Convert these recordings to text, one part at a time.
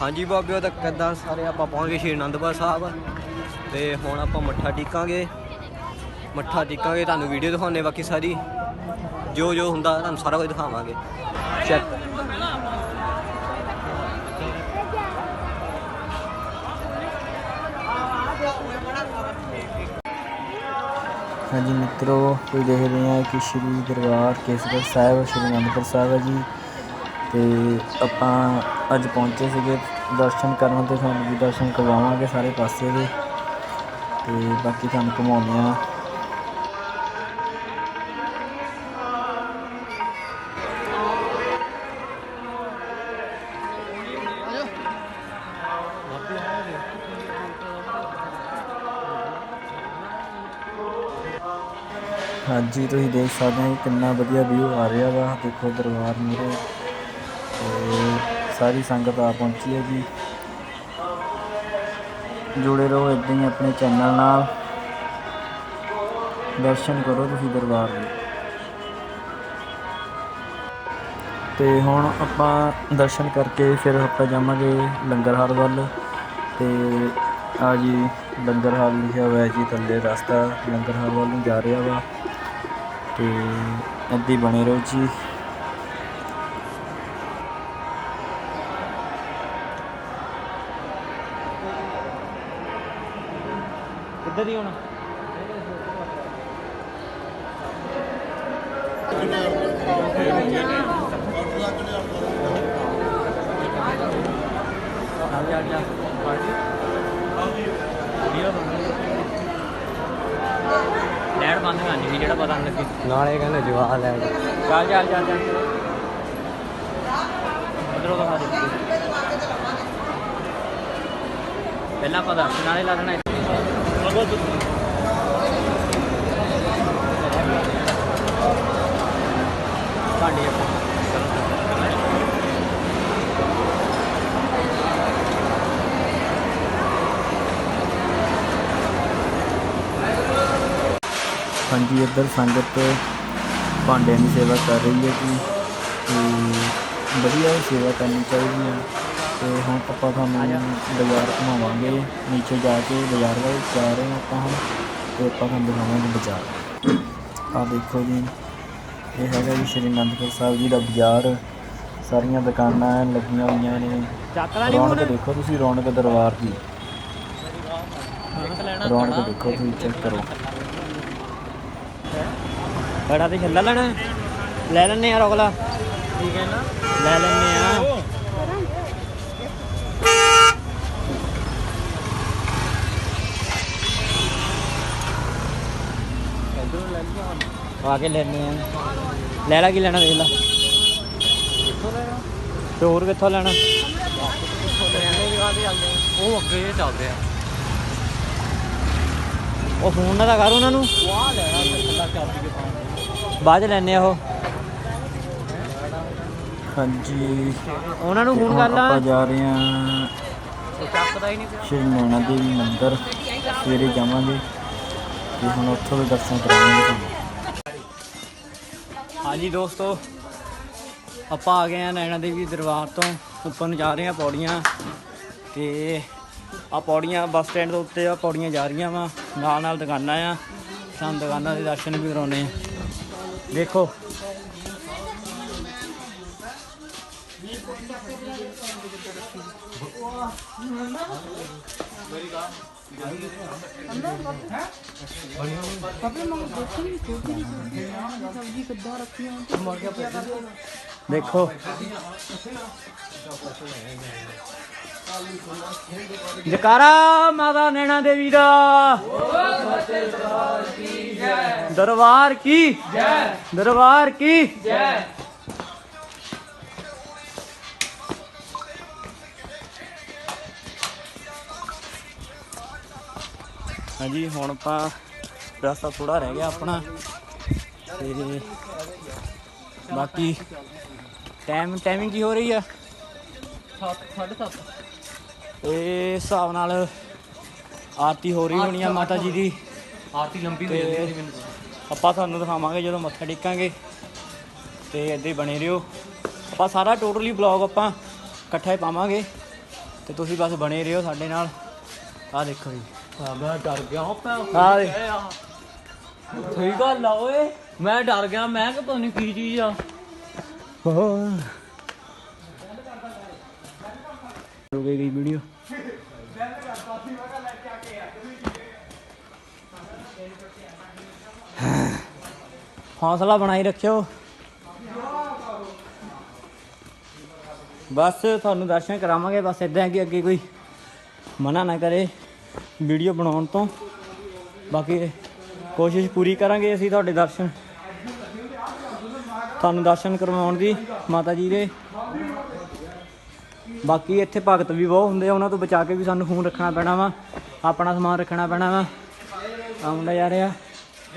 ਹਾਂਜੀ ਬਾਬਿਓ ਤਾਂ ਕਿੱਦਾਂ ਸਾਰੇ ਆਪਾਂ ਪਹੁੰਚ ਗਏ ਸ਼੍ਰੀ ਅਨੰਦਪੁਰ ਸਾਹਿਬ ਤੇ ਹੁਣ ਆਪਾਂ ਮੱਥਾ ਟੇਕਾਂਗੇ। ਮੱਥਾ ਟੇਕਾਂਗੇ, ਤੁਹਾਨੂੰ ਵੀਡੀਓ ਦਿਖਾਉਣੇ ਬਾਕੀ ਸਾਰੀ। ਜੋ ਜੋ ਹੁੰਦਾ ਤੁਹਾਨੂੰ ਸਾਰਾ ਕੁਝ ਦਿਖਾਵਾਂਗੇ। ਚੈੱਕ ਹਾਂਜੀ ਮਿੱਤਰੋ, ਤੁਸੀਂ ਦੇਖ ਰਹੇ ਆ ਕਿ ਸ਼੍ਰੀ ਦਰਬਾਰ ਕੇਸਗੜ੍ਹ ਸਾਹਿਬ, ਸ਼੍ਰੀ ਅਨੰਦਪੁਰ ਸਾਹਿਬ ਜੀ। ਤੇ ਆਪਾਂ ਅੱਜ ਪਹੁੰਚੇ ਸੀਗੇ ਦਰਸ਼ਨ ਕਰਨ ਤੇ ਤੁਹਾਨੂੰ ਵੀ ਦਰਸ਼ਨ ਕਰਵਾਵਾਂਗੇ ਸਾਰੇ ਪਾਸੇ ਦੇ। ਅਤੇ ਬਾਕੀ ਤੁਹਾਨੂੰ ਘੁਮਾਉਂਦੇ ਹਾਂ। ਹਾਂਜੀ, ਤੁਸੀਂ ਦੇਖ ਸਕਦੇ ਹੋ ਕਿ ਕਿੰਨਾ ਵਧੀਆ ਵਿਊ ਆ ਰਿਹਾ ਵਾ। ਦੇਖੋ ਦਰਬਾਰ ਮੇਰੇ ਤੇ ਸਾਰੀ ਸੰਗਤ ਆ ਪਹੁੰਚੀ ਹੈ ਜੀ। ਜੁੜੇ ਰਹੋ ਇਦਾਂ ਹੀ ਆਪਣੇ ਚੈਨਲ ਨਾਲ। ਦਰਸ਼ਨ ਕਰੋ ਤੁਸੀਂ ਦਰਬਾਰ ਦੇ। ਤੇ ਹੁਣ ਆਪਾਂ ਦਰਸ਼ਨ ਕਰਕੇ ਫਿਰ ਆਪਾਂ ਜਾਵਾਂਗੇ ਲੰਗਰ ਹਾਲ ਵੱਲ। ਤੇ ਆ ਜੀ ਲੰਗਰ ਹਾਲ ਲਿਖਿਆ ਹੋਇਆ ਜੀ ਥੱਲੇ ਰਸਤਾ। ਲੰਗਰ ਹਾਲ ਵੱਲ ਨੂੰ ਜਾ ਰਿਹਾ ਵਾ। ਤੇ ਏਦਾਂ ਹੀ ਬਣੇ ਰਹੋ ਜੀ। ਲੈਟ ਬੰਦ ਕਰਨੀ ਸੀ ਜਿਹੜਾ ਪਤਾ ਨਹੀਂ ਲੱਗੇ। ਨਾਲੇ ਕਹਿੰਦੇ ਜਵਾਬ ਲੈ ਚੱਲ ਚੱਲ ਚੱਲ ਚੱਲ। ਉਧਰੋਂ ਦਿਖਾ ਦੇ। ਪਹਿਲਾਂ ਪਤਾ ਨਾਲੇ ਲਾ ਦੇਣਾ ਭਾਂਡੇ ਆਪਾਂ ਹਾਂਜੀ ਇੱਧਰ ਸੰਗਤ ਭਾਂਡਿਆਂ ਦੀ ਸੇਵਾ ਕਰ ਰਹੀ ਹੈ ਜੀ ਤੇ ਵਧੀਆ ਸੇਵਾ ਕਰਨੀ ਚਾਹੀਦੀ ਹੈ ਤੇ ਹੁਣ ਆਪਾਂ ਤੁਹਾਨੂੰ ਬਾਜ਼ਾਰ ਘੁਮਾਵਾਂਗੇ ਨੀਚੇ ਜਾ ਕੇ ਬਾਜ਼ਾਰ ਵੱਲ ਜਾ ਰਹੇ ਹਾਂ ਆਪਾਂ ਹੁਣ ਤੇ ਆਪਾਂ ਤੁਹਾਨੂੰ ਦਿਖਾਵਾਂਗੇ ਬਾਜ਼ਾਰ। ਆਹ ਦੇਖੋ ਜੀ ਇਹ ਹੈਗਾ ਜੀ ਸ਼੍ਰੀ ਅਨੰਦਪੁਰ ਸਾਹਿਬ ਜੀ ਦਾ ਬਾਜ਼ਾਰ। ਸਾਰੀਆਂ ਦੁਕਾਨਾਂ ਲੱਗੀਆਂ ਹੋਈਆਂ ਨੇ। ਰੌਣਕ ਦੇਖੋ ਤੁਸੀਂ ਰੌਣਕ ਦਰਬਾਰ ਦੀ। ਰੌਣਕ ਦੇਖੋ ਤੁਸੀਂ ਚੈੱਕ ਕਰੋ। ਬੜਾ ਤੇ ਛੱਲਾ ਲੈਣਾ ਲੈ ਲੈਣੇ ਆ ਰੋਗਲਾ ਠੀਕ ਹੈ ਨਾ? ਲੈ ਲੈਣੇ ਆ ਆ ਕੇ ਲੈਣੇ ਆ ਲੈ ਲਾ ਕੀ ਲੈਣਾ ਦੇਖ ਲਾ। ਤੇ ਹੋਰ ਕਿੱਥੋਂ ਲੈਣਾ? ਉਹ ਅੱਗੇ ਚੱਲਦੇ ਆ। ਉਹ ਫੋਨ ਨਾ ਤਾਂ ਕਰ ਉਹਨਾਂ ਨੂੰ। ਵਾਹ ਲੈਣਾ ਥੱਲਾ ਚਾਬੀ ਕੇ ਪਾਉਂ ਬਾਅਦ ਲੈਣੇ ਆ ਉਹ। ਹਾਂਜੀ। ਉਹਨਾਂ ਨੂੰ ਫੋਨ ਕਰ ਲਾ। ਆਪਾਂ ਜਾ ਰਹੇ ਉਹ ਚੱਕਦਾ ਹੀ ਨਹੀਂ ਸ਼੍ਰੀ ਨੈਣਾ ਦੇਵੀ ਮੰਦਿਰ। ਸਵੇਰੇ ਜਾਵਾਂਗੇ। ਤੇ ਹੁਣ ਉੱਥੋਂ ਦੇ ਦਰਸ਼ਨ ਕਰਾਵਾਂਗੇ ਤੁਹਾਨੂੰ। ਹਾਂਜੀ ਦੋਸਤੋ ਆਪਾਂ ਆ ਗਏ ਆ ਨੈਣਾ ਦੇਵੀ ਦਰਬਾਰ ਤੋਂ। ਉੱਪਰ ਨੂੰ ਜਾ ਰਹੇ ਆ ਪੌੜੀਆਂ। ਤੇ ਆ ਪੌੜੀਆਂ ਬੱਸ ਸਟੈਂਡ ਦੇ ਉੱਤੇ ਆ ਪੌੜੀਆਂ ਜਾ ਰਹੀਆਂ ਵਾ। ਨਾਲ ਨਾਲ ਦੁਕਾਨਾਂ ਆ। ਸਾਨੂੰ ਦੁਕਾਨਾਂ ਦੇ ਦਰਸ਼ਨ ਵੀ ਕਰਾਉਣੇ ਆ। ਦੇਖੋ। ਦੇਖੋ। ਜਕਾਰਾ ਮਾਤਾ ਨੈਣਾ ਦੇਵੀ ਦਾ। ਦਰਬਾਰ ਕੀ? ਜੈ ਦਰਬਾਰ ਕੀ? ਜੈ ਹਾਂਜੀ, ਹੁਣ ਆਪਾਂ ਰਸਤਾ ਥੋੜਾ ਰਹਿ ਗਿਆ ਆਪਣਾ। ਤੇ ਬਾਕੀ ਟਾਈਮ ਟਾਈਮਿੰਗ ਕੀ ਹੋ ਰਹੀ ਆ? 7:30 ਇਹ ਹਿਸਾਬ ਨਾਲ ਆਰਤੀ ਹੋ ਰਹੀ ਹੋਣੀ ਆ ਮਾਤਾ ਜੀ ਦੀ। ਆਰਤੀ ਲੰਬੀ ਹੋ ਜਾਂਦੀ ਹੈ ਜੀ ਮੈਨੂੰ। ਆਪਾਂ ਤੁਹਾਨੂੰ ਦਿਖਾਵਾਂਗੇ ਜਦੋਂ ਮੱਥਾ ਟੇਕਾਂਗੇ। ਤੇ ਏਦਾਂ ਹੀ ਬਣੇ ਰਹੋ। ਆਪਾਂ ਸਾਰਾ ਟੋਟਲੀ ਬਲੌਗ ਆਪਾਂ ਇਕੱਠਾ ਹੀ ਪਾਵਾਂਗੇ। ਤੇ ਤੁਸੀਂ ਬਸ ਬਣੇ ਰਹੋ ਸਾਡੇ ਨਾਲ। ਆ ਦੇਖੋ ਜੀ। ਆ ਮੈਂ ਡਰ ਗਿਆ ਪੈ ਆ ਦੇ ਸਹੀ ਗੱਲ ਆ ਓਏ। ਮੈਂ ਡਰ ਗਿਆ ਮੈਂ ਕਿ ਪਤਾ ਨਹੀਂ ਕੀ ਚੀਜ਼ ਆ। ਹੋ ਗਈ ਵੀਡੀਓ। ਹੌਸਲਾ ਬਣਾਈ ਰੱਖਿਓ। ਬਸ ਤੁਹਾਨੂੰ ਦਰਸ਼ਨ ਕਰਾਵਾਂਗੇ, ਬਸ ਇਦਾਂ ਕਿ ਅੱਗੇ ਕੋਈ ਮਨਾ ਨਾ ਕਰੇ ਵੀਡੀਓ ਬਣਾਉਣ ਤੋਂ। ਬਾਕੀ ਕੋਸ਼ਿਸ਼ ਪੂਰੀ ਕਰਾਂਗੇ ਅਸੀਂ ਤੁਹਾਡੇ ਦਰਸ਼ਨ। ਤੁਹਾਨੂੰ ਦਰਸ਼ਨ ਕਰਵਾਉਣ ਦੀ ਮਾਤਾ ਜੀ ਦੇ। ਬਾਕੀ ਇੱਥੇ ਭਗਤ ਵੀ ਬਹੁਤ ਹੁੰਦੇ ਆ, ਉਹਨਾਂ ਤੋਂ ਬਚਾ ਕੇ ਵੀ ਸਾਨੂੰ ਫੋਨ ਰੱਖਣਾ ਪੈਣਾ ਵਾ, ਆਪਣਾ ਸਮਾਨ ਰੱਖਣਾ ਪੈਣਾ ਵਾ। ਆਉਂਦਾ ਜਾ ਰਿਹਾ।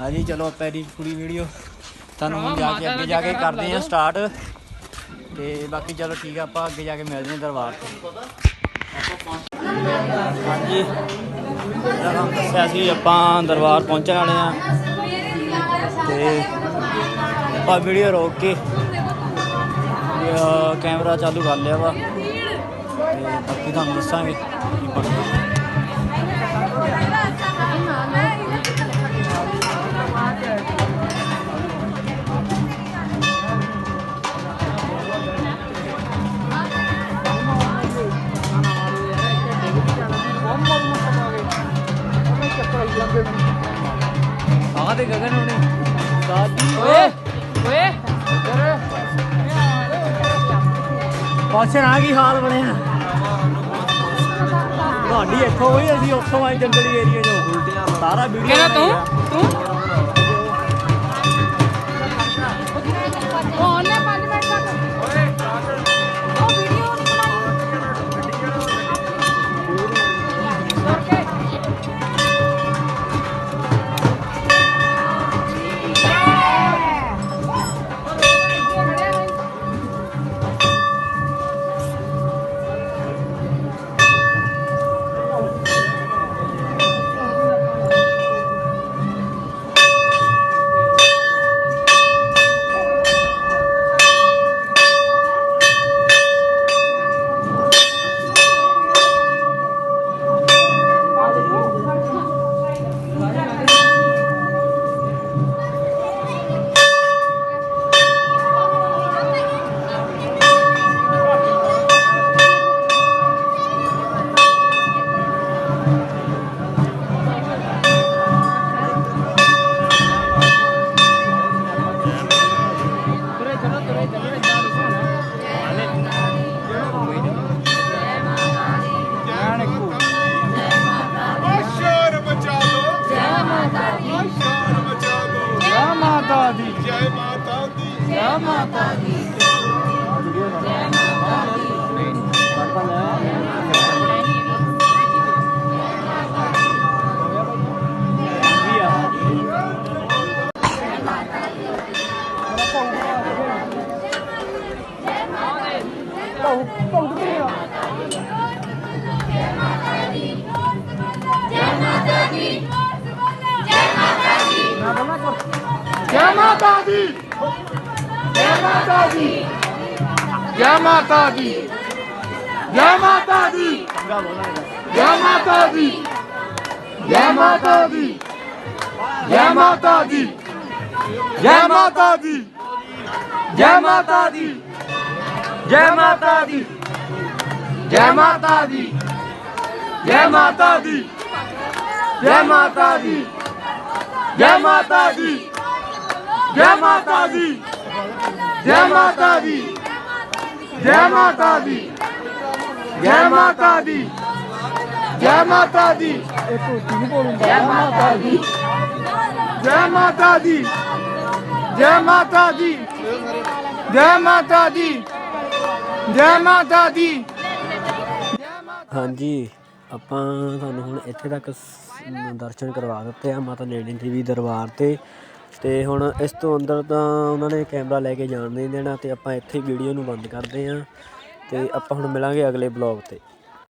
ਹਾਂਜੀ ਚਲੋ ਆਪਾਂ ਇਹਦੀ ਪੂਰੀ ਵੀਡੀਓ ਤੁਹਾਨੂੰ ਹੁਣ ਜਾ ਕੇ ਅੱਗੇ ਜਾ ਕੇ ਕਰਦੇ ਆ ਸਟਾਰਟ ਤੇ ਬਾਕੀ ਚਲੋ ਠੀਕ ਆ ਆਪਾਂ ਅੱਗੇ ਜਾ ਕੇ ਮਿਲਦੇ ਹਾਂ ਦਰਬਾਰ ਤੇ। ਹਾਂਜੀ। ਜਿੱਦਾਂ ਤੁਹਾਨੂੰ ਦੱਸਿਆ ਸੀ ਆਪਾਂ ਦਰਬਾਰ ਪਹੁੰਚਣ ਵਾਲੇ ਆ ਤੇ ਆਪਾਂ ਵੀਡੀਓ ਰੋਕ ਕੇ ਕੈਮਰਾ ਚਾਲੂ ਕਰ ਲਿਆ ਵਾ। ਤੇ ਬਾਕੀ ਤੁਹਾਨੂੰ ਦੱਸਾਂਗੇ ਕੀ ਬਣਦਾ। ਆ ਦੇ ਗਗਨ ਹੋਣੀ ਦਾਦੀ ਓਏ ਓਏ ਪਾਸੇ ਕੀ ਹਾਲ ਬਣਿਆ? ਤੁਹਾਡੀ ਇੱਥੋਂ ਹੋਈ ਅਸੀਂ ਉੱਥੋਂ ਆਏ ਜੰਗਲੀ ਏਰੀਆ ਚੋਂ। ਸਾਰਾ ਵੀਡੀਓ ਕਿਹੜਾ ਤੂੰ? ਤੂੰ? Jamaat tadi. ਮਾਤਾ ਦੀ ਜੈ ਮਾਤਾ ਦੀ ਜੈ ਮਾਤਾ ਦੀ ਜੈ ਮਾਤਾ ਦੀ ਜੈ ਮਾਤਾ ਦੀ ਜੈ ਮਾਤਾ ਦੀ ਜੈ ਮਾਤਾ ਦੀ ਜੈ ਮਾਤਾ ਦੀ ਜੈ ਮਾਤਾ ਦੀ ਜੈ ਮਾਤਾ ਦੀ ਜੈ ਮਾਤਾ ਦੀ ਜੈ ਮਾਤਾ ਦੀ ਜੈ ਮਾਤਾ ਦੀ ਜੈ ਮਾਤਾ ਦੀ ਜੈ ਮਾਤਾ ਦੀ। ਜੈ ਮਾਤਾ ਦੀ। ਜੈ ਮਾਤਾ ਦੀ। ਜੈ ਮਾਤਾ ਦੀ। ਜੈ ਮਾਤਾ ਦੀ। ਜੈ ਮਾਤਾ ਦੀ। ਜੈ ਮਾਤਾ ਦੀ। ਜੈ ਮਾਤਾ ਦੀ। ਜੈ ਮਾਤਾ ਦੀ। ਹਾਂਜੀ, ਆਪਾਂ ਤੁਹਾਨੂੰ ਹੁਣ ਇੱਥੇ ਤੱਕ ਸ- ਦਰਸ਼ਨ ਕਰਵਾ ਦਿੱਤੇ ਆ ਮਾਤਾ ਨੈਣੀ ਦੇਵੀ ਦਰਬਾਰ ਤੇ। ਅਤੇ ਹੁਣ ਇਸ ਤੋਂ ਅੰਦਰ ਤਾਂ ਉਹਨਾਂ ਨੇ ਕੈਮਰਾ ਲੈ ਕੇ ਜਾਣ ਨਹੀਂ ਦੇਣਾ ਅਤੇ ਆਪਾਂ ਇੱਥੇ ਵੀਡੀਓ ਨੂੰ ਬੰਦ ਕਰਦੇ ਹਾਂ ਅਤੇ ਆਪਾਂ ਹੁਣ ਮਿਲਾਂਗੇ ਅਗਲੇ ਬਲੋਗ ਤੇ।